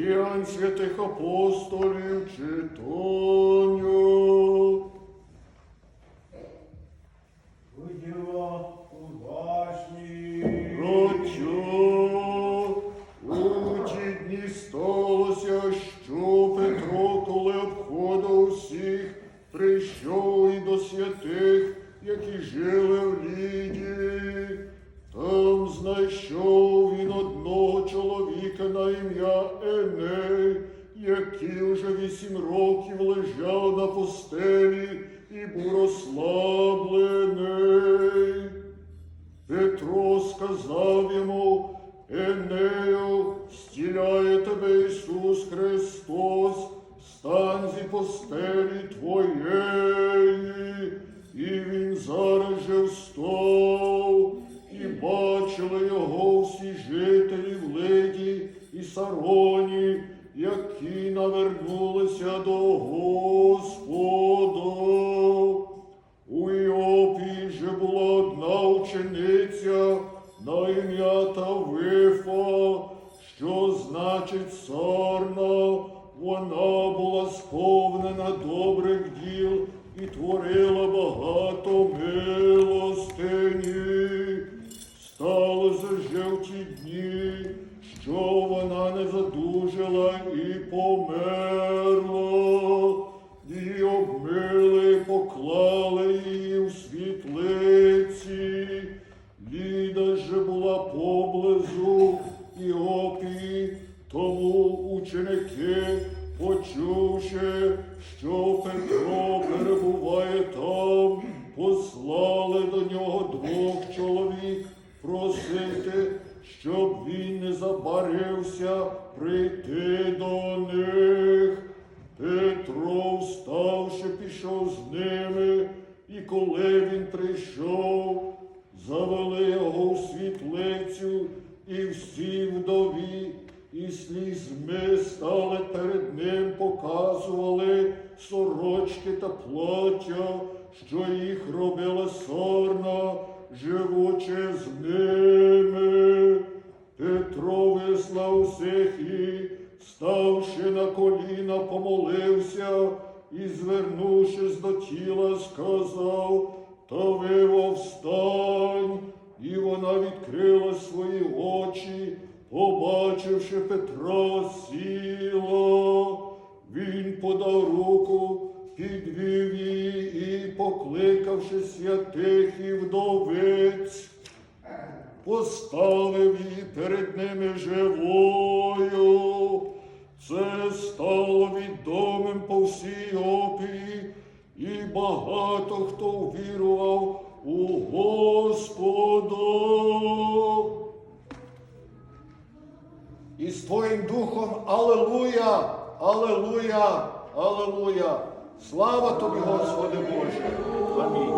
діянь святих апостолів читання. Будьмо уважні. Браття, у ті дні сталося, що Петро, коли Еней, який вже вісім років лежав на постелі і був розслаблений. Петро сказав йому, Енею, стіляє тебе Ісус Христос, стань зі постелі твоєї. І він зараз же встав, і бачили його всі жителі в Лиді і Сароні, які навернулися до Господа. У Іопії же була одна учениця на ім'я Тавифа, що значить сарна. Вона була сповнена добрих діл і творила багато вона не задужала і померла. Її обмили, поклали її в світлиці. Ліда же була поблизу Іопії, тому ученики, почувши, що Петро перебуває там, послали до нього двох чоловік просити, щоб він не забарився прийти до них. Петро, вставши, пішов з ними, і коли він прийшов, завели його в світлицю, і всі вдові, і слізьми стали перед ним, показували сорочки та плаття, що їх робила сорна, живучи з ними. Всіх і, ставши на коліна, помолився і, звернувшись до тіла, сказав, Тавиво, встань, і вона відкрила свої очі, побачивши Петра, сіла. Він подав руку, підвів її і, покликавши святих і вдовиць, поставив її перед ними живою. Це стало відомим по всій опії, і багато хто вірував у Господа. І з Твоїм духом Алелуя, Алелуя, Алелуя. Слава тобі, Господи Боже. Амінь.